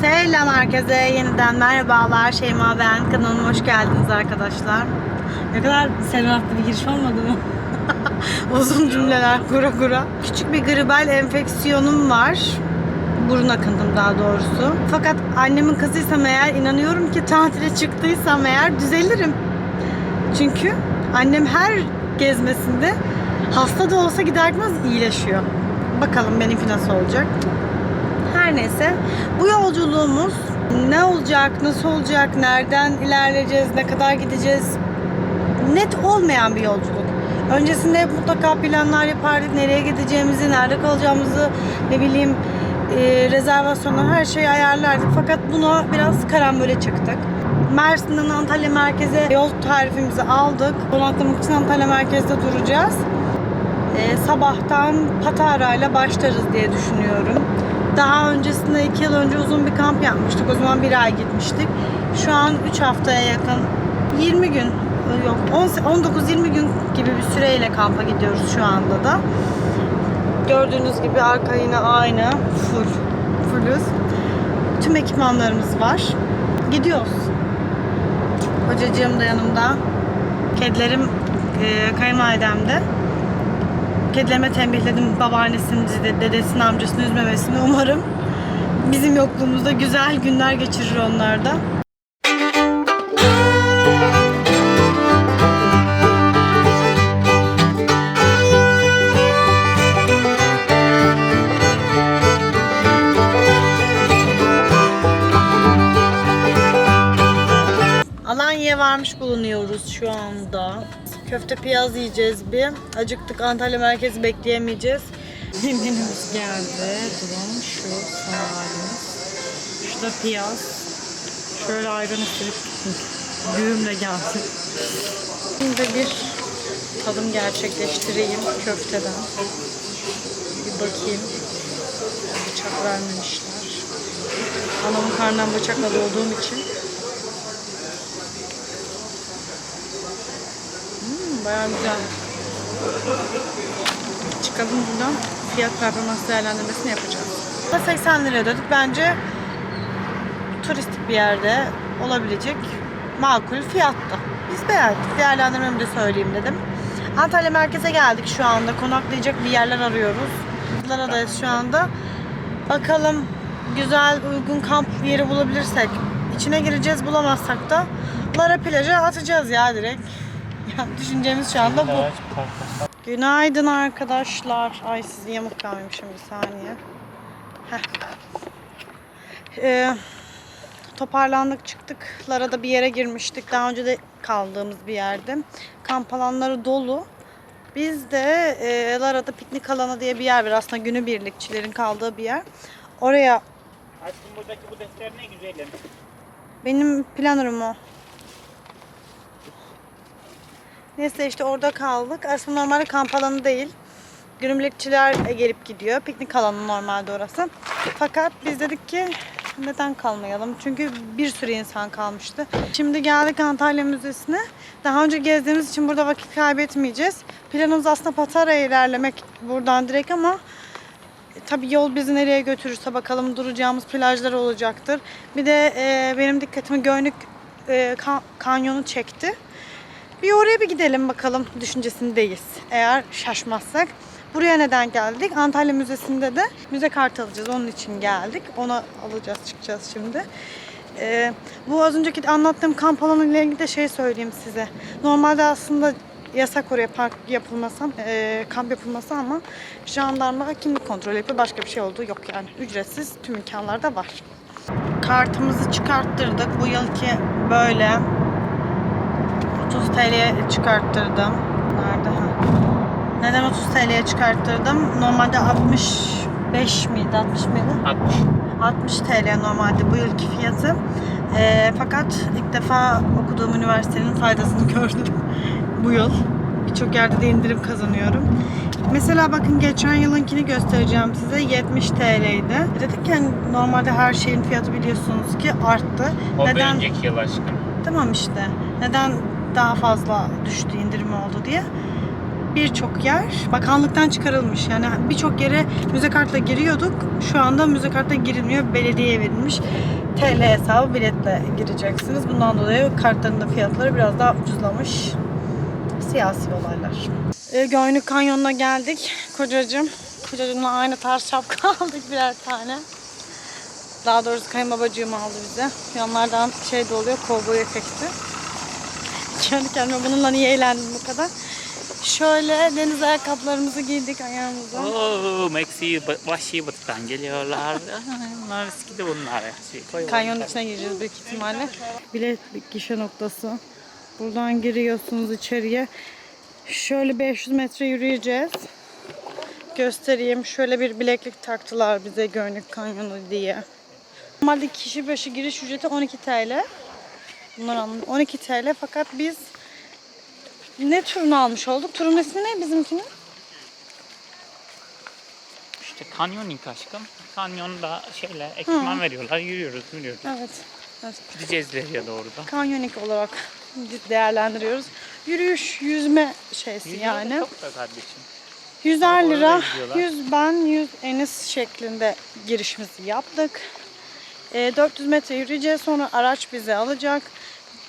Selam herkese yeniden merhabalar Şeyma ben kanalıma hoş geldiniz arkadaşlar. Ne kadar selamlı bir giriş olmadı mı? Uzun cümleler kura kura. Küçük bir gribal enfeksiyonum var. Burun akıntım daha doğrusu. Fakat annemin kızıysam eğer inanıyorum ki tatile çıktıysam eğer düzelirim. Çünkü annem her gezmesinde hasta da olsa gider gitmez iyileşiyor. Bakalım benimki nasıl olacak. Her neyse bu yolculuğumuz ne olacak, nasıl olacak, nereden ilerleyeceğiz, ne kadar gideceğiz net olmayan bir yolculuk. Öncesinde mutlaka planlar yapardık. Nereye gideceğimizi, nerede kalacağımızı, ne bileyim e, rezervasyonlar her şeyi ayarlardık. Fakat buna biraz karambole çıktık. Mersin'den Antalya merkeze yol tarifimizi aldık. Konaklamak için Antalya merkezde duracağız. E, sabahtan Patara ile başlarız diye düşünüyorum. Daha öncesinde 2 yıl önce uzun bir kamp yapmıştık. O zaman bir ay gitmiştik. Şu an 3 haftaya yakın 20 gün yok 19-20 gün gibi bir süreyle kampa gidiyoruz şu anda da. Gördüğünüz gibi arka yine aynı full fullüz. Tüm ekipmanlarımız var. Gidiyoruz. Hocacığım da yanımda. Kedilerim e, kayınvalidemde. Kedilerime tembihledim babaannesini, de- dedesini, amcasını üzmemesini. Umarım bizim yokluğumuzda güzel günler geçirir onlar da. Köfte piyaz yiyeceğiz bir. Acıktık Antalya merkezi bekleyemeyeceğiz. Menümüz geldi. Durun şu son halimiz. Şu da piyaz. Şöyle ayran üstüne düğümle geldi. Şimdi bir tadım gerçekleştireyim köfteden. Bir bakayım. Bıçak vermemişler. Anamın karnından bıçakla dolduğum için Bayağı güzel. Çıkalım buradan. Fiyat performans değerlendirmesini yapacağız. 80 lira ödedik. Bence turistik bir yerde olabilecek makul fiyatta. Biz beğendik. Değerlendirmemi de söyleyeyim dedim. Antalya merkeze geldik şu anda. Konaklayacak bir yerler arıyoruz. Lara'dayız şu anda. Bakalım güzel, uygun kamp yeri bulabilirsek içine gireceğiz. Bulamazsak da Lara plaja atacağız ya direkt. Yani düşüncemiz şu anda bu. Günaydın arkadaşlar. Ay sizi yamuk kalmışım bir saniye. Heh. Ee, toparlandık çıktık. Lara'da bir yere girmiştik. Daha önce de kaldığımız bir yerde. Kamp alanları dolu. Biz de e, Lara'da piknik alanı diye bir yer var. Aslında günübirlikçilerin kaldığı bir yer. Oraya Aşkım buradaki bu defter ne güzelim. benim planörüm o. Neyse işte orada kaldık. Aslında normalde kamp alanı değil. Günübirlikçiler gelip gidiyor. Piknik alanı normalde orası. Fakat biz dedik ki neden kalmayalım? Çünkü bir sürü insan kalmıştı. Şimdi geldik Antalya Müzesi'ne. Daha önce gezdiğimiz için burada vakit kaybetmeyeceğiz. Planımız aslında Patara'ya ilerlemek buradan direkt ama e, Tabii yol bizi nereye götürürse bakalım duracağımız plajlar olacaktır. Bir de e, benim dikkatimi Göynük e, kan- kanyonu çekti. Bir oraya bir gidelim bakalım düşüncesindeyiz. Eğer şaşmazsak. Buraya neden geldik? Antalya Müzesi'nde de müze kartı alacağız. Onun için geldik. Onu alacağız, çıkacağız şimdi. Ee, bu az önceki anlattığım kamp alanı ile ilgili de şey söyleyeyim size. Normalde aslında yasak oraya park yapılmasa, e, kamp yapılması ama jandarma kimlik kontrolü yapıyor. Başka bir şey olduğu yok yani. Ücretsiz tüm imkanlar da var. Kartımızı çıkarttırdık. Bu yılki böyle 30 TL'ye çıkarttırdım. Nerede? Ha. Neden 30 TL'ye çıkarttırdım? Normalde 65 miydi? 60 mıydı? 60. 60 TL normalde bu yılki fiyatı. Ee, fakat ilk defa okuduğum üniversitenin faydasını gördüm bu yıl. Birçok yerde de indirim kazanıyorum. Mesela bakın geçen yılınkini göstereceğim size 70 TL'ydi. Dedik ki hani normalde her şeyin fiyatı biliyorsunuz ki arttı. O Neden? önceki yıl aşkım. Tamam işte. Neden daha fazla düştü indirim oldu diye. birçok yer bakanlıktan çıkarılmış. Yani birçok yere müze kartla giriyorduk. Şu anda müze kartla girilmiyor. Belediyeye verilmiş. TL hesabı biletle gireceksiniz. Bundan dolayı kartların da fiyatları biraz daha ucuzlamış. Siyasi olaylar. E, Göynük Kanyonu'na geldik. Kocacığım. Kocacığımla aynı tarz şapka aldık birer tane. Daha doğrusu kayınbabacığım aldı bize. Yanlardan şey de oluyor, kovboy efekti. Kendi kendime bununla niye eğlendim bu kadar. Şöyle deniz ayakkabılarımızı giydik ayağımıza. Oo, Meksi vahşi batıktan geliyorlar. Bunlar eski de bunlar. Şey, Kanyonun içine gireceğiz büyük ihtimalle. Bilet gişe noktası. Buradan giriyorsunuz içeriye. Şöyle 500 metre yürüyeceğiz. Göstereyim. Şöyle bir bileklik taktılar bize Gönlük Kanyonu diye. Normalde kişi başı giriş ücreti 12 TL. Bunlar anladım. 12 TL fakat biz ne turunu almış olduk? Turun ismi ne bizimkinin? İşte kanyoning aşkım. Kanyonda şeyle ekipman veriyorlar. Yürüyoruz, yürüyoruz. Evet. evet. Gideceğiz ileriye doğru da. Kanyonik olarak değerlendiriyoruz. Yürüyüş, yüzme şeysi yani. Çok da kardeşim. 100 Orada lira, izliyorlar. 100 ben, 100 Enis şeklinde girişimizi yaptık. E, 400 metre yürüyeceğiz. Sonra araç bizi alacak.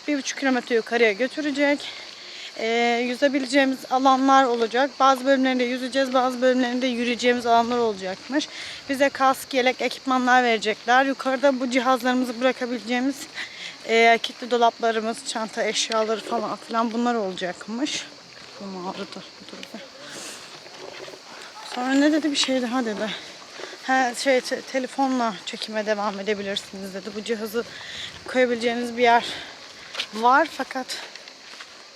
1,5 kilometre yukarıya götürecek. E, yüzebileceğimiz alanlar olacak. Bazı bölümlerinde yüzeceğiz, bazı bölümlerinde yürüyeceğimiz alanlar olacakmış. Bize kask, yelek, ekipmanlar verecekler. Yukarıda bu cihazlarımızı bırakabileceğimiz e, kilitli dolaplarımız, çanta eşyaları falan filan bunlar olacakmış. Bu bir. Sonra ne dedi bir şey daha dedi. Ha, şey te- telefonla çekime devam edebilirsiniz dedi. Bu cihazı koyabileceğiniz bir yer var fakat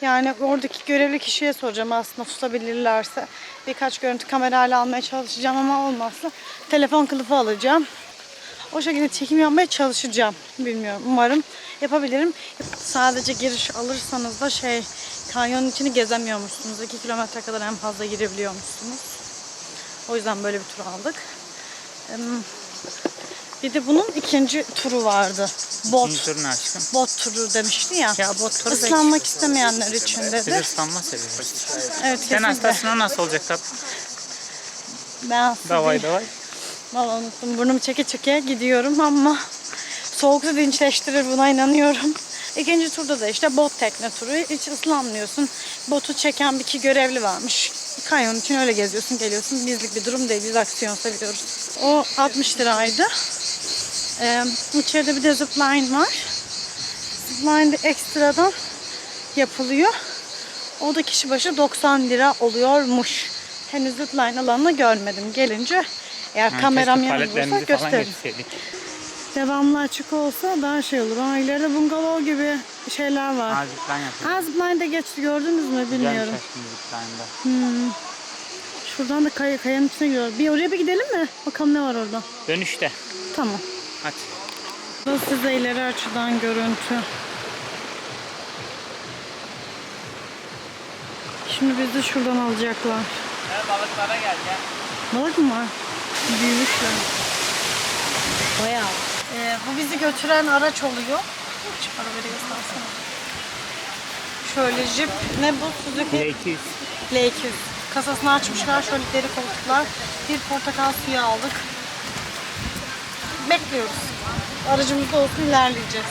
yani oradaki görevli kişiye soracağım aslında tutabilirlerse. Birkaç görüntü kamerayla almaya çalışacağım ama olmazsa telefon kılıfı alacağım. O şekilde çekim yapmaya çalışacağım. Bilmiyorum. Umarım yapabilirim. Sadece giriş alırsanız da şey kanyonun içini gezemiyormuşsunuz. 2 kilometre kadar en fazla girebiliyormuşsunuz. O yüzden böyle bir tur aldık. Bir de bunun ikinci turu vardı. Bot. İkinci turun aşkım. Bot turu demişti ya. Ya bot turu Islanmak istemeyenler için dedi. ıslanma seviyoruz. Evet Sen kesinlikle. hastasın o nasıl olacak tat? Ben hasta Davay değilim. davay. Valla unuttum. Burnumu çeke çeke gidiyorum ama soğuk su dinçleştirir buna inanıyorum. İkinci turda da işte bot tekne turu. Hiç ıslanmıyorsun. Botu çeken bir iki görevli varmış. Kanyon için öyle geziyorsun geliyorsun. Bizlik bir durum değil. Biz aksiyon seviyoruz. O 60 liraydı. Ee, içeride bir de zipline var. Zipline de ekstradan yapılıyor. O da kişi başı 90 lira oluyormuş. Henüz zipline alanını görmedim. Gelince eğer Ha, kameram yanımda gösteririm. Devamlı açık olsa daha şey olur. Ama ileride bungalov gibi şeyler var. Ha zipline. Ha de geçti gördünüz mü bilmiyorum. Güzelmiş aşkım zipline'da. Hmm. Şuradan da kay kayanın içine giriyoruz. Bir oraya bir gidelim mi? Bakalım ne var orada. Dönüşte. Tamam. Hadi. Bu size ileri açıdan görüntü. Şimdi bizi de şuradan alacaklar. Gel balıklara gel gel. Balık mı var? Büyümüşler. Bayağı. Ee, bu bizi götüren araç oluyor. Hiç arabayı göstersene. Şöyle jip. Ne bu? Suzuki L200. L200. Kasasını açmışlar. Şöyle deri koltuklar. Bir portakal suyu aldık. Bekliyoruz. Aracımızda olsun ilerleyeceğiz.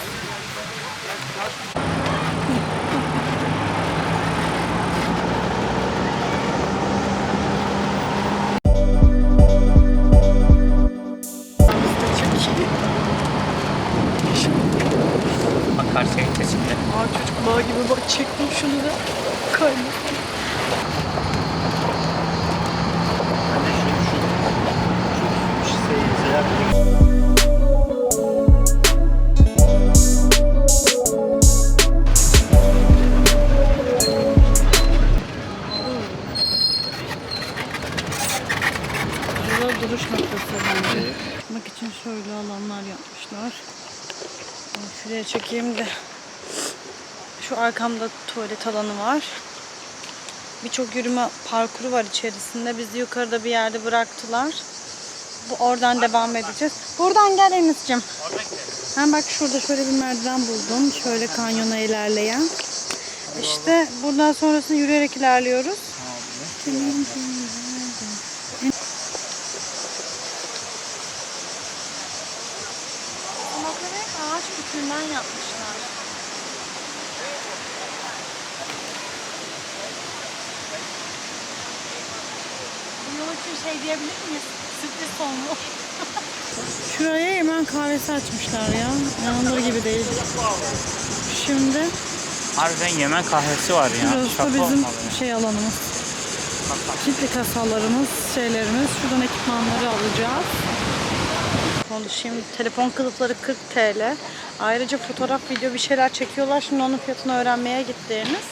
Duruş noktası bence. Bakmak için şöyle alanlar yapmışlar. Şuraya çekeyim de. Şu arkamda tuvalet alanı var. Birçok yürüme parkuru var içerisinde. Bizi yukarıda bir yerde bıraktılar. Bu oradan devam edeceğiz. Buradan gel Enis'cim. Ben bak şurada şöyle bir merdiven buldum. Şöyle kanyona ilerleyen. İşte buradan sonrasını yürüyerek ilerliyoruz. Hamakları ağaç kütüğünden yapmışlar. Bu yol için şey diyebilir miyiz? Sürpriz sonlu. Şuraya hemen kahvesi açmışlar ya. İnanılır gibi değil. Şimdi Harbiden yemen kahvesi var ya. burası Şaka da bizim olmalı şey alanımız. Kitli kasalarımız, şeylerimiz. Şuradan ekipmanları alacağız. Şimdi telefon kılıfları 40 TL. Ayrıca fotoğraf, video bir şeyler çekiyorlar. Şimdi onun fiyatını öğrenmeye gittiğiniz.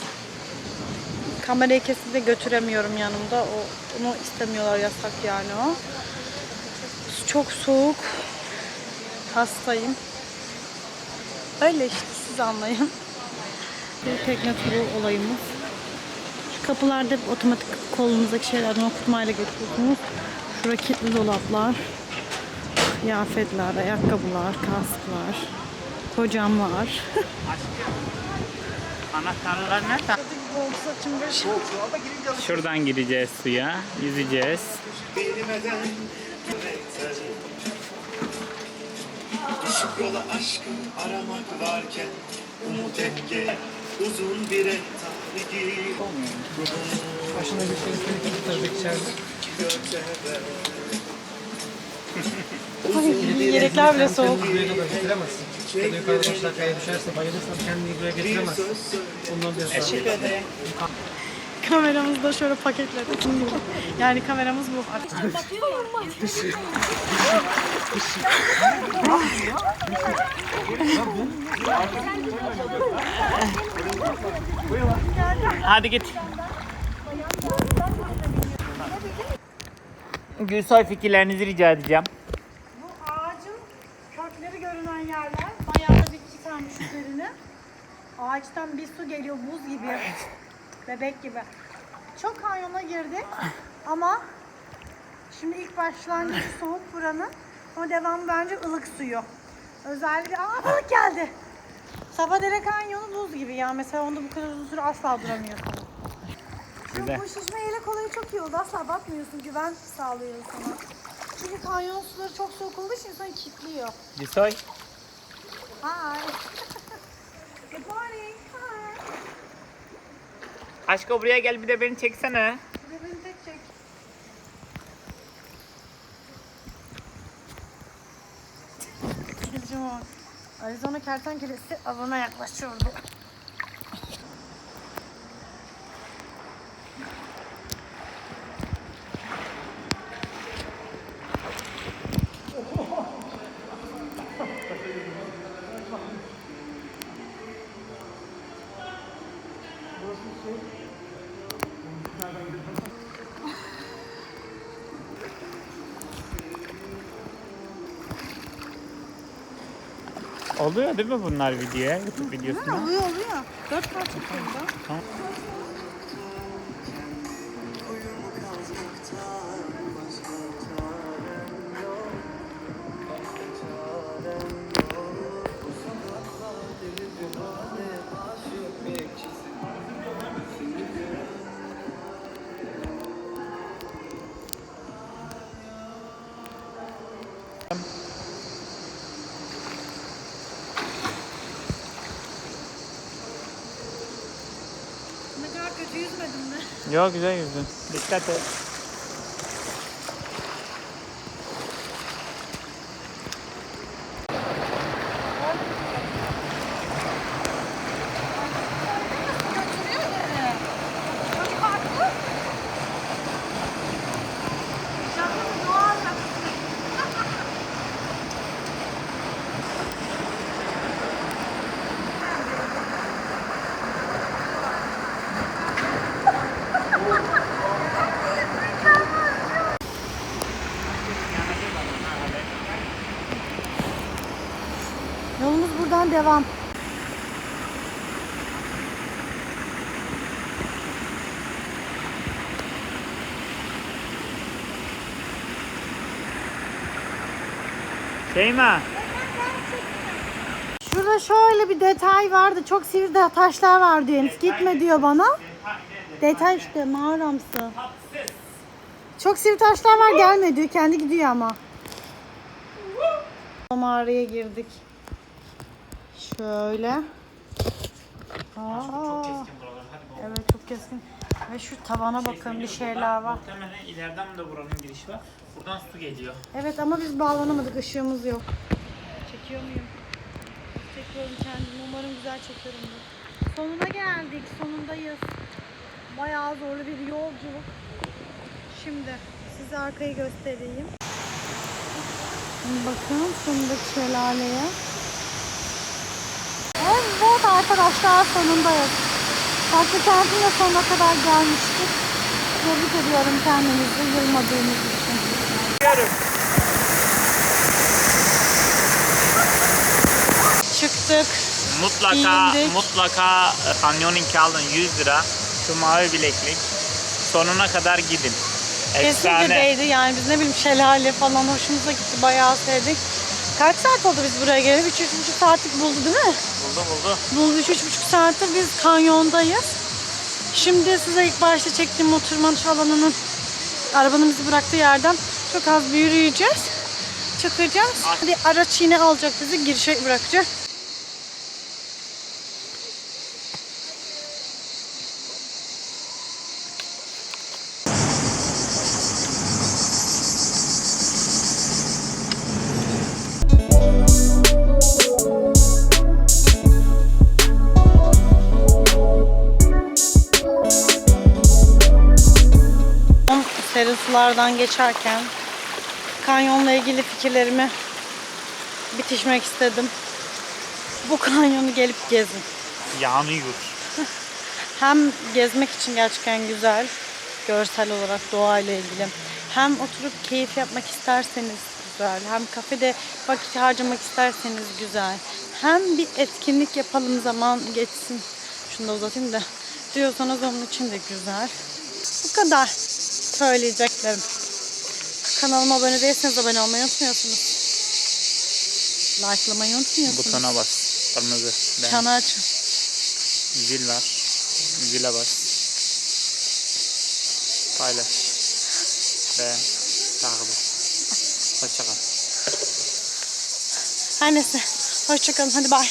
Kamerayı kesinlikle götüremiyorum yanımda. O, onu istemiyorlar yasak yani o. Çok soğuk. Hastayım. Öyle işte siz anlayın. Bir tekne turu olayımız. Şu kapılarda otomatik kolunuzdaki şeylerden okutmayla geçiyorsunuz. Şura kilitli dolaplar. Kıyafetler, ayakkabılar, kasklar. Kocamlar. Anahtarlar nerede? Şuradan gireceğiz suya. Yüzeceğiz. Düşüp yola aşkı aramak varken Umut et gel uzun bir et tarihi Başına bir şey tutardık içeride. Yelekler bile soğuk. Buraya kadar getiremezsin. Ya da yukarı başlar kaya düşerse bayılırsan kendini buraya getiremezsin. Ondan hesabı. Teşekkür ederim. Kameramızı da şöyle paketledik. Yani kameramız bu. Hadi git. Gülsoy fikirlerinizi rica edeceğim. Bu ağacın kökleri görünen yerler. Bayağı tane üzerine. Ağaçtan bir su geliyor buz gibi. Bebek gibi. Çok kanyona girdik ama şimdi ilk başlangıcı soğuk buranın. Ama devamı bence ılık suyu. Özellikle aa balık geldi. Sabadere Kanyonu buz gibi ya. Mesela onda bu kadar uzun süre asla duramıyorsun. Şu Güzel. bu şişme yelek olayı çok iyi oldu. Asla batmıyorsun. Güven sağlıyor sana. Çünkü kanyon suları çok soğuk olduğu için insanı kilitliyor. Gülsoy. Hi. Good morning. Hi. Aşko buraya gel bir de beni çeksene. Bir de beni tek çek. Arizona kertenkelesi avına yaklaşıyordu. Oluyor değil mi bunlar videoya? YouTube Ha, videosuna. oluyor oluyor. Dört parça koydu. Tamam. Kötü yüzmedin mi? Yok güzel yüzdün. Dikkat et. Devam. Şeyma. Şurada şöyle bir detay vardı. Çok sivri de taşlar var diyor. Gitme diyor bana. Detay işte mağaramsı. Çok sivri taşlar var gelme diyor. Kendi gidiyor ama. Mağaraya girdik. Şöyle. Aa, evet çok keskin. Ve şu tavana bakın bir şeyler var. Muhtemelen ileriden de buranın girişi var. Buradan su geliyor. Evet ama biz bağlanamadık. ışığımız yok. Çekiyor muyum? Çekiyorum kendimi. Umarım güzel çekiyorumdur. Sonuna geldik. Sonundayız. Bayağı zorlu bir yolculuk. Şimdi size arkayı göstereyim. Bakın sonundaki şelaleye. Arkadaşlar sonundayız. Farklı kentin de sonuna kadar gelmiştik. Tebrik ediyorum kendinizi yılmadığınız için. Çıktık. Mutlaka Giyindik. mutlaka e, canyoning alın 100 lira. Şu mavi bileklik. Sonuna kadar gidin. Kesinlikle değdi yani biz ne bileyim şelale falan hoşumuza gitti bayağı sevdik. Kaç saat oldu biz buraya gelip? 3-3,5 saatlik buldu değil mi? Buldu buldu. Buldu 3-3,5 saattir biz kanyondayız. Şimdi size ilk başta çektiğim o tırmanış alanının arabanın bizi bıraktığı yerden çok az bir yürüyeceğiz. Çıkacağız. Hadi araç yine alacak bizi girişe bırakacak. Sulardan geçerken kanyonla ilgili fikirlerimi bitişmek istedim. Bu kanyonu gelip gezin. Yanıyor. Hem gezmek için gerçekten güzel, görsel olarak doğayla ilgili. Hem oturup keyif yapmak isterseniz güzel. Hem kafede vakit harcamak isterseniz güzel. Hem bir etkinlik yapalım zaman geçsin. Şunu da uzatayım da. Diyorsanız onun için de güzel. Bu kadar söyleyeceklerim. Kanalıma abone değilseniz abone olmayı unutmuyorsunuz. Like'lamayı unutmuyorsunuz. Butona bas. Kırmızı. Ben. Çanı açın. Zil var. Zile bas. Paylaş. Ve takip et. Hoşçakal. Her neyse. Hoşçakalın. Hadi bay.